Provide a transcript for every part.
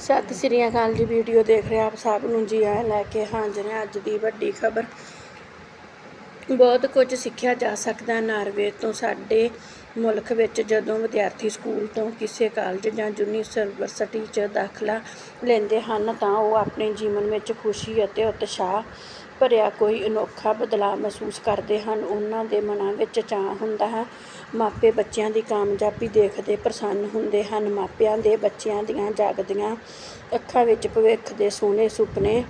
ਸਤਿ ਸ੍ਰੀ ਅਕਾਲ ਜੀ, ਵੀਡੀਓ ਦੇਖ ਰਹੇ ਆਪ ਸਭ ਨੂੰ ਜੀ ਆ ਲੈ ਕੇ ਹਾਜ਼ਰ ਹਾਂ ਅੱਜ ਦੀ ਵੱਡੀ ਖਬਰ। ਬਹੁਤ ਕੁਝ ਸਿੱਖਿਆ ਜਾ ਸਕਦਾ ਨਾਰਵੇ ਤੋਂ ਸਾਡੇ ਮੁਲਕ ਵਿੱਚ ਜਦੋਂ ਵਿਦਿਆਰਥੀ ਸਕੂਲ ਤੋਂ ਕਿਸੇ ਕਾਲਜ ਜਾਂ ਯੂਨੀਵਰਸਿਟੀ 'ਚ ਦਾਖਲਾ ਲੈਂਦੇ ਹਨ ਤਾਂ ਉਹ ਆਪਣੇ ਜੀਵਨ ਵਿੱਚ ਖੁਸ਼ੀ ਅਤੇ ਉਤਸ਼ਾਹ ਭਰਿਆ ਕੋਈ ਅਨੋਖਾ ਬਦਲਾਅ ਮਹਿਸੂਸ ਕਰਦੇ ਹਨ। ਉਹਨਾਂ ਦੇ ਮਨਾਂ ਵਿੱਚ ਚਾਅ ਹੁੰਦਾ ਹੈ, ਮਾਪੇ ਬੱਚਿਆਂ ਦੀ ਕਾਮਯਾਬੀ ਦੇਖਦੇ ਪ੍ਰਸੰਨ ਹੁੰਦੇ ਹਨ। ਮਾਪਿਆਂ ਦੇ ਬੱਚਿਆਂ ਦੀਆਂ ਜਾਗਦੀਆਂ ਅੱਖਾਂ ਵਿੱਚ ਭਵਿੱਖ ਦੇ ਸੋਹਣੇ ਸੁਪਨੇ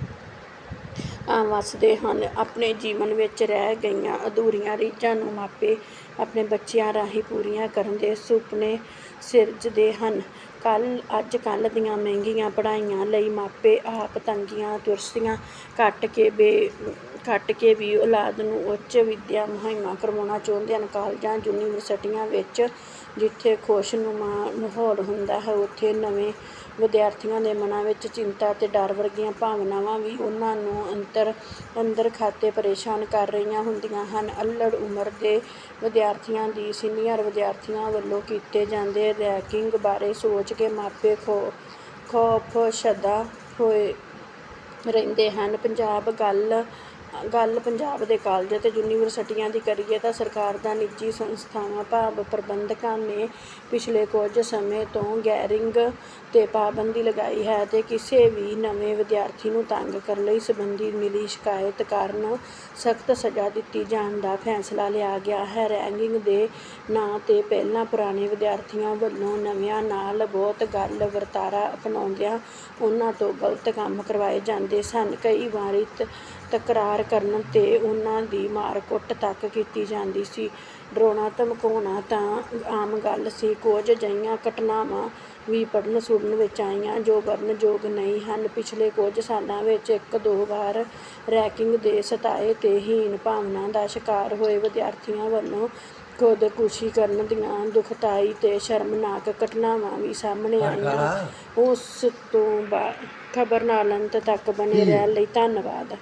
ਵੱਸਦੇ ਹਨ। ਆਪਣੇ ਜੀਵਨ ਵਿੱਚ ਰਹਿ ਗਈਆਂ ਅਧੂਰੀਆਂ ਰੀਝਾਂ ਨੂੰ ਮਾਪੇ ਆਪਣੇ ਬੱਚਿਆਂ ਰਾਹੀਂ ਪੂਰੀਆਂ ਕਰਨ ਦੇ ਸੁਪਨੇ ਸਿਰਜਦੇ ਹਨ। ਕੱਲ ਅੱਜ ਕੱਲ੍ਹ ਦੀਆਂ ਮਹਿੰਗੀਆਂ ਪੜ੍ਹਾਈਆਂ ਲਈ ਮਾਪੇ ਆਪ ਤੰਗੀਆਂ, ਤੁਰਸੀਆਂ ਕੱਟ ਕੇ ਬੇ, ਕੱਟ ਕੇ ਵੀ ਔਲਾਦ ਨੂੰ ਉੱਚ ਵਿੱਦਿਆ ਮੁਹੱਈਆ ਕਰਵਾਉਣਾ ਚਾਹੁੰਦੇ ਹਨ। ਕਾਲਜਾਂ, ਯੂਨੀਵਰਸਿਟੀਆਂ ਵਿੱਚ ਜਿੱਥੇ ਖੁਸ਼ਨੁਮਾ ਮਾਹੌਲ ਹੁੰਦਾ ਹੈ, ਉੱਥੇ ਨਵੇਂ ਵਿਦਿਆਰਥੀਆਂ ਦੇ ਮਨਾਂ ਵਿੱਚ ਚਿੰਤਾ ਅਤੇ ਡਰ ਵਰਗੀਆਂ ਭਾਵਨਾਵਾਂ ਵੀ ਉਹਨਾਂ ਨੂੰ ਅੰਤਰ, ਅੰਦਰ ਖਾਤੇ ਪਰੇਸ਼ਾਨ ਕਰ ਰਹੀਆਂ ਹੁੰਦੀਆਂ ਹਨ। ਅਲੜ ਉਮਰ ਦੇ ਵਿਦਿਆ ਵਿਦਿਆਰਥੀਆਂ ਦੀ, ਸੀਨੀਅਰ ਵਿਦਿਆਰਥੀਆਂ ਵੱਲੋਂ ਕੀਤੇ ਜਾਂਦੇ ਰੈਕਿੰਗ ਬਾਰੇ ਸੋਚ ਕੇ ਮਾਪੇ ਖੋ ਖੌਫ ਸ਼ਦਾ ਹੋਏ। ਰਹਿੰਦੇ ਹਨ। ਪੰਜਾਬ ਗੱਲ ਗੱਲ ਪੰਜਾਬ ਦੇ ਕਾਲਜ ਅਤੇ ਯੂਨੀਵਰਸਿਟੀਆਂ ਦੀ ਕਰੀਏ ਤਾਂ ਸਰਕਾਰ ਦਾ ਨਿੱਜੀ ਸੰਸਥਾਵਾਂ, ਭਾਵ ਪ੍ਰਬੰਧਕਾਂ ਨੇ ਪਿਛਲੇ ਕੁਝ ਸਮੇਂ ਤੋਂ ਗੈਰਿੰਗ 'ਤੇ ਪਾਬੰਦੀ ਲਗਾਈ ਹੈ ਅਤੇ ਕਿਸੇ ਵੀ ਨਵੇਂ ਵਿਦਿਆਰਥੀ ਨੂੰ ਤੰਗ ਕਰਨ ਲਈ ਸੰਬੰਧੀ ਮਿਲੀ ਸ਼ਿਕਾਇਤ ਕਾਰਨ ਸਖਤ ਸਜ਼ਾ ਦਿੱਤੀ ਜਾਣ ਦਾ ਫੈਸਲਾ ਲਿਆ ਗਿਆ ਹੈ। ਰੈਂਕਿੰਗ ਦੇ ਨਾਂ 'ਤੇ ਪਹਿਲਾਂ ਪੁਰਾਣੇ ਵਿਦਿਆਰਥੀਆਂ ਵੱਲੋਂ ਨਵਿਆਂ ਨਾਲ ਬਹੁਤ ਗੱਲ ਵਰਤਾਰਾ ਅਪਣਾਉਂਦਿਆਂ ਉਹਨਾਂ ਤੋਂ ਗਲਤ ਕੰਮ ਕਰਵਾਏ ਜਾਂਦੇ ਸਨ। ਕਈ ਵਾਰੀ ਤਕਰਾਰ ਕਰਨ 'ਤੇ ਉਹਨਾਂ ਦੀ ਮਾਰ ਕੁੱਟ ਤੱਕ ਕੀਤੀ ਜਾਂਦੀ ਸੀ। ਡਰਾਉਣਾ ਧਮਕਾਉਣਾ ਤਾਂ ਆਮ ਗੱਲ ਸੀ। ਕੁਝ ਅਜਿਹੀਆਂ ਘਟਨਾਵਾਂ ਵੀ ਪੜ੍ਹਨ ਸੁਣਨ ਵਿੱਚ ਆਈਆਂ ਜੋ ਵਰਣਨਯੋਗ ਨਹੀਂ ਹਨ। ਪਿਛਲੇ ਕੁਝ ਸਾਲਾਂ ਵਿੱਚ ਇੱਕ ਦੋ ਵਾਰ ਰੈਕਿੰਗ ਦੇ ਸਤਾਏ ਤੇ ਹੀਨ ਭਾਵਨਾ ਦਾ ਸ਼ਿਕਾਰ ਹੋਏ ਵਿਦਿਆਰਥੀਆਂ ਵੱਲੋਂ ਖੁਦਕੁਸ਼ੀ ਕਰਨ ਦੀਆਂ ਦੁਖਦਾਈ ਤੇ ਸ਼ਰਮਨਾਕ ਘਟਨਾਵਾਂ ਵੀ ਸਾਹਮਣੇ ਆਈਆਂ। ਉਸ ਤੋਂ ਬਾਅਦ ਖਬਰ ਨਾਲ ਅੰਤ ਤੱਕ ਬਣੇ ਰਹਿਣ ਲਈ ਧੰਨਵਾਦ।